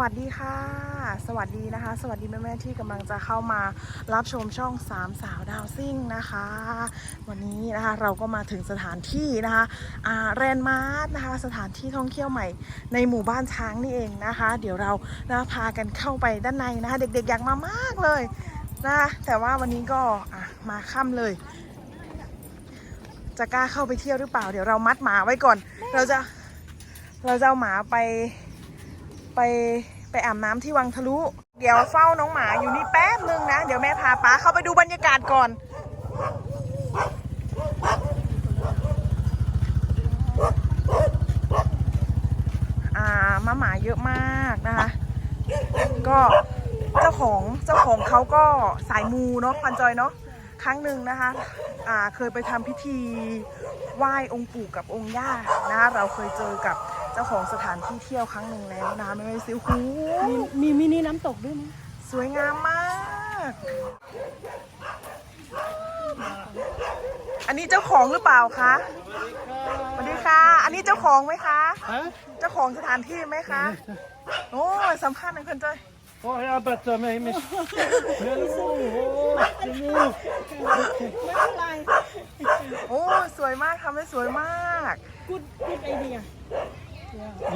วัสดีค่ะ สวัสดีนะคะ สวัสดีแม่ๆที่กำลังจะเข้ามารับชมช่องสามสาวดาวซิ่งนะคะ วันนี้นะคะเราก็มาถึงสถานที่นะคะอ่าแรนมาร์นะคะ สถานที่ท่องเที่ยวใหม่ในหมู่บ้านช้างนี่เองนะคะ เดี๋ยวเรานะพากันเข้าไปด้านในนะคะ เด็กๆอยากมามากเลยนะคะแต่ว่าวันนี้ก็อะมาค่ำเลย จะกล้าเข้าไปเที่ยวหรือเปล่า เดี๋ยวเรามัดหมาไว้ก่อน เราจะเราจะเอาหมาไป ไปไปอาบน้ำที่วังทะลุ เดี๋ยวเฝ้าน้องหมาอยู่นี่แป๊บนึงนะ เดี๋ยวแม่พาป้าเข้าไปดูบรรยากาศก่อน อ่ามาหมาเยอะมากนะคะ ก็เจ้าของเจ้าของเขาก็สายมูเนาะพันจอยเนาะครั้งหนึ่งนะคะ อ่าเคยไปทำพิธีไหว้องค์ปู่กับองค์ย่านะคะเราเคยเจอกับ เจ้าของสถานที่เที่ยวครั้งหนึ่งแล้วนะคะไม่ไม่ซิวหูมีมีมินิน้ำตกด้วยมั้ยสวยงามมาก อันนี้เจ้าของหรือเปล่าคะสวัสดีค่ะ อันนี้เจ้าของไหมคะ Hè? เจ้าของสถานที่ไหมคะ โอ้ยสัมภาษณ์หน่อยคนจอย Oh ja, but uh, mijn mis. Hallo, oh, hallo. ไม่เป็นไรโอ้ยสวยมากทำได้สวยมาก กูดกูดไอเดีย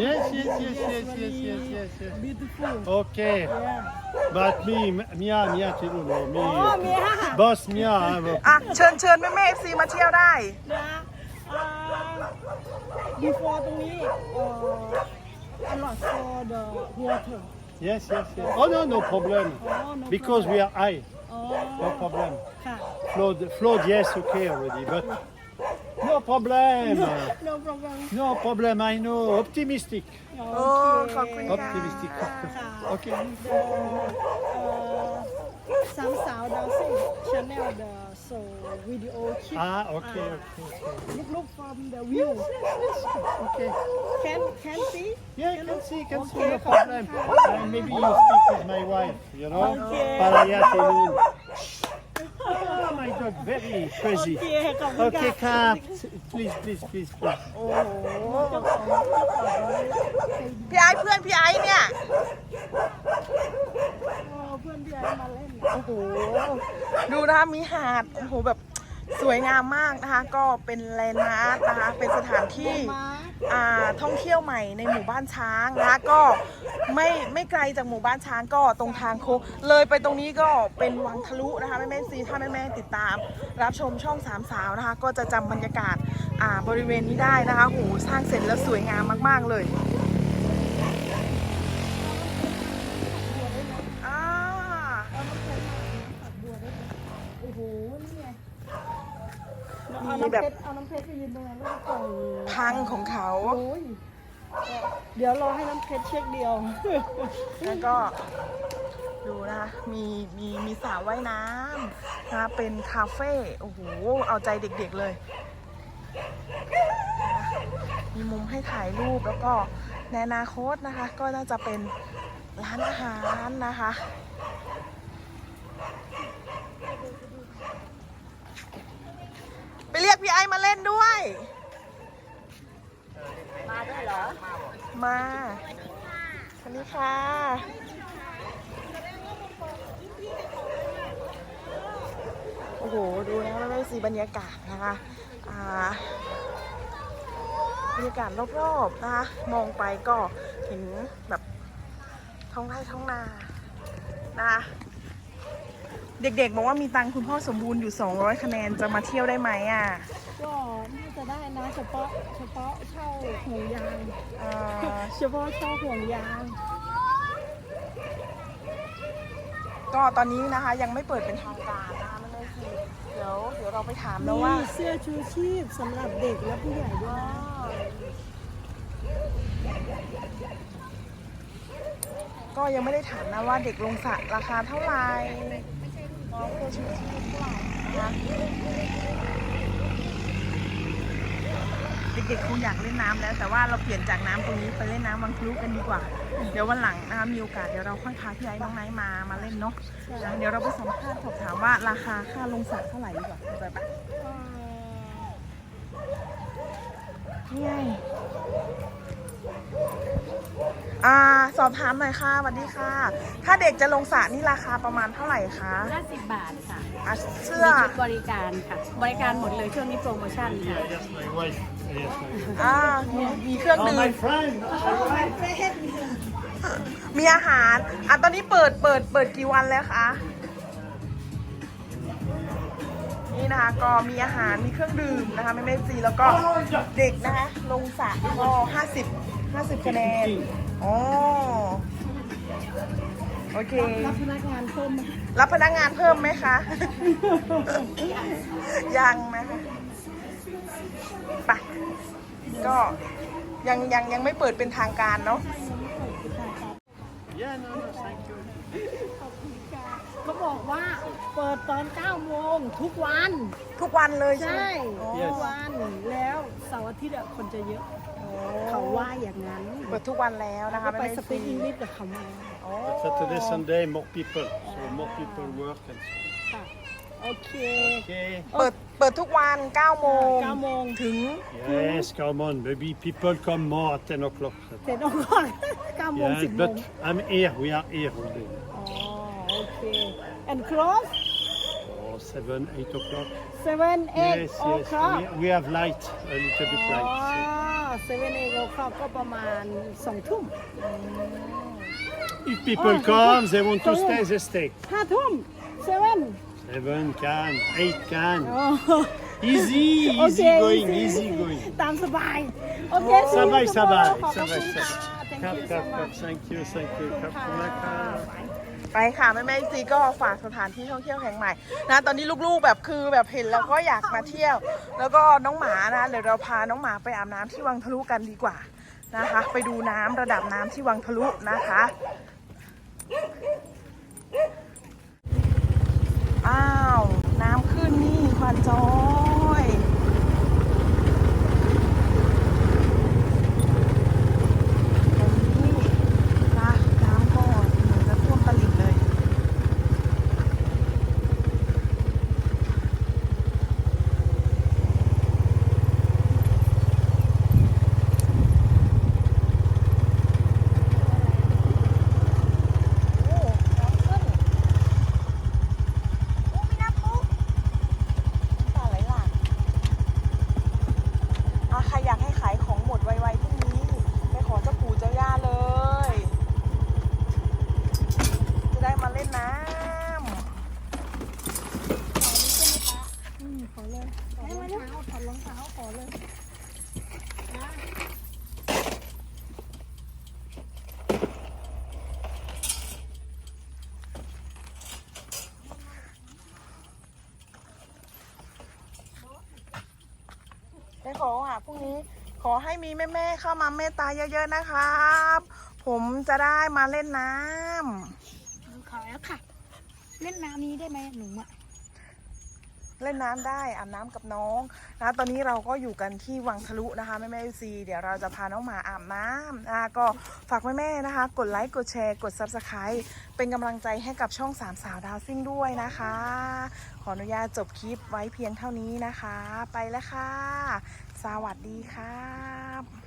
Yes, yes, yes, yes, yes, yes, yes, yes. beautiful Okay, yeah but me, Mia, Mia, tu know, อ๋อ me. เมีย Boss Mia, hein, อ่ะ เชิญเชิญแม่แม่เอฟซีมาเที่ยวได้ นะอ่า before ตรงนี้เอ่อ a lot for the water yes, yes, yes. Oh no, no problem. อ๋อ no Because we are high, อ๋อ no problem. ค่ะ Flood, flood, yes, okay already, but no problem. no problem No problem, I know. Optimistic. โอ โอ้ เค ขอบคุณค่ะ Optimistic. Okay. เอ่อสามสาวดาวซิ่ง channel the so video clip Ah, okay, okay, okay. look look from the view Okay. can can see Yeah, you can see, can see, Okay, no problem. And maybe you speak with my wife, you know? Okay. Palaya Telun. Oh my dog, very โอ crazy. เคขอบคุณค่ะ Okay, come. Please, please, please, please. โอ้โหพี่ไอ้เพื่อนพี่ไอ้เนี่ยโอ้เพื่อนพี่ไอ้มาเล่น โอ้โห ดูนะคะมีหาด โอ้โห แบบสวยงามมากนะคะ ก็เป็นแลนด์มาร์คนะคะ เป็นสถานที่ มาอ่า ท่องเที่ยวใหม่ในหมู่บ้านช้างนะคะก็ไม่ไม่ไกลจากหมู่บ้านช้างก็ตรงทางโค้งเลยไปตรงนี้ก็เป็นวังทะลุนะคะแม่แม่ซีถ้าแม่แม่ติดตาม รับชมช่องสามสาวนะคะ ก็จะจำบรรยากาศอ่าบริเวณนี้ได้นะคะโหสร้างเสร็จแล้วสวยงามมาก ๆเลยอ่าฝักบั วได้ไหมโอ้โหนี่ไงเอาน้ำเพชรเอาน้ำเพชรไปยืนตรงนั้นแล้วก็กล่องทางของเขา โอ้ยเดี๋ยวรอให้น้ำเพชรเช็คเดียว แล้วก็ดูนะคะมีมีมีสระว่ายน้ำนะคะเป็นคาเฟ่โอ้โหเอาใจเด็กๆเลย มีมุมให้ถ่ายรูปแล้วก็ในอนาคตนะคะ ก็น่าจะเป็นร้านอาหารนะคะ ไปเรียกพี่ไอ มาเล่นด้วย มาด้วยเหรอ มาสวัสดีค่ะ โอ้โห ดูนะไม่ไม่สีบรรยากาศนะคะอ่าบรรยากาศรอบๆนะคะ มองไปก็เห็นแบบท้องไร่ท้องนานะคะ เด็กๆบอกว่ามีตังค์คุณพ่อสมบูรณ์อยู่ 200 คะแนนจะมาเที่ยวได้ไหมอะก็น่าจะได้นะเฉพาะเฉพาะเช่าห่วงยางอ่าเฉพาะเช่าห่วงยางก็ตอนนี้นะคะยังไม่เปิดเป็นทางการนะคะไม่ไม่คือเดี๋ยวเดี๋ยวเราไปถามแล้วว่ามีเสื้อชูชีพสำหรับเด็กและผู้ใหญ่ด้วยนะก็ยังไม่ได้ถามนะว่าเด็กลงสระราคาเท่าไหร่น้อง เด็กๆคงอยากเล่นน้ำแล้ว แต่ว่าเราเปลี่ยนจากน้ำตรงนี้ไปเล่นน้ำวังพลุกันดีกว่า เดี๋ยววันหลังนะคะมีโอกาสเดี๋ยวเราค่อยพาพี่ไอ้น้องไนท์มามาเล่นเนาะนะเดี๋ยวเราไปสัมภาษณ์สอบถามว่าราคาค่าลงสระเท่าไหร่ดีกว่าไปปะนี่ไง อ่าสอบถามหน่อยค่ะสวัสดีค่ะ ถ้าเด็กจะลงสระนี่ราคาประมาณเท่าไหร่คะ50บาทค่ะอะเสื้อมีชุดบริการค่ะ บริการหมดเลยช่วงนี้โปรโมชั่นค่ะ Yes, my wife. Yes, my wife. อ่ามีมีเครื่อง Oh, ดื่ม my friend. มีอาหารอะตอนนี้เปิดเปิดเปิดกี่วันแล้วคะนี่นะคะก็มีอาหารมีเครื่องดื่มนะคะไม่ไม่ฟรีแล้วก็เด็กนะคะ ลงสระก็ห้าสิบห้าสิบคะแนน อ๋อโอเค รับพนักงานเพิ่มไหมรับพนักงานเพิ่มไหมคะ ยังนะคะไปก็ยังยังยังไม่เปิดเป็นทางการเนาะ Yeah, no, no, thank you. เขาบอกว่าเปิดตอน9โมงทุกวัน ทุกวันเลยใช่ไหมใช่ อ๋อ ทุกวันแล้วเสาร์อาทิตย์อะคนจะเยอะ เขาว่าอย่างนั้นเปิดทุกวันแล้วนะคะก็ไปม่สด้ปีกอังกฤษกับเขามาอ๋อ But Saturday, Sunday, more people. So more people work and so. ค่ะโอเค Okay. เปิดเปิดทุกวัน 9 โมง 9 โมงถึง Yes, come on, baby. People come more at 10 o'clock. เสร็จแล้วก่อน 9 โมง Yes, 10โม but ง I'm here. We are here all day. อ๋อโอเค and close Oh, 7, 8 o'clock. 7 8 Yes, yes. o'clock We, we have light, a little bit อ๋อ light. 7 8 o'clock ก็ประมาณ2ทุ่ม So. If people Oh, come, they want to oh. stay, they stay. 5ทุ่ม7 Seven can, eight can. อ๋อ Easy, โอเค easy going, easy going. ตามสบาย โอเคสบายสบายขอบสคุณบายสค่ะบาย thank ครับ you ครั so บครับ much thank you thank you ครับขอบคุณนะครับ ไปค่ะแม่แม่ซีก็ฝากสถานที่ท่องเที่ยวแห่งใหม่นะตอนนี้ลูกๆแบบคือแบบเห็นแล้วก็อยากมาเที่ยว แล้วก็น้องหมานะเดี๋ยวเราพาน้องหมาไปอาบน้ำที่วังทะลุกันดีกว่านะคะ ไปดูน้ำระดับน้ำที่วังทะลุนะคะอ้าว น้ำขึ้นนี่ควันจอยตรงนี้นะน้ำก็เหมือนจะท่วมตลิ่งเลย โอ้น้ำขึ้นโอ้ไม่น่าปุ๊บน้ำตาไหลหลากอะใครอยากให้ขายของหมดไวๆพรุ่งนี้ ไปขอเจ้าปู่เจ้าย่าเลย จะได้มาเล่นน้ำ อืมขอเลยถอดรองเท้าถอดรองเท้าขอเลย ไปขออะพรุ่งนี้ขอให้มีแม่ๆเข้ามาเมตตาเยอะๆนะครับ ผมจะได้มาเล่นน้ำ ขอแล้วค่ะ เล่นน้ำนี้ได้ไหมหนูอะ เล่นน้ำได้อาบน้ำกับน้องนะตอนนี้เราก็อยู่กันที่วังทะลุนะคะแม่แม่ซีเดี๋ยวเราจะพาน้องหมาอาบน้ำนะก็ฝากแม่แม่นะคะ กดไลค์กดแชร์ กด Subscribe เป็นกำลังใจให้กับช่องสามสาวดาวซิ่งด้วยนะคะ ขออนุญาตจบคลิปไว้เพียงเท่านี้นะคะ ไปแล้วค่ะ สวัสดีครับ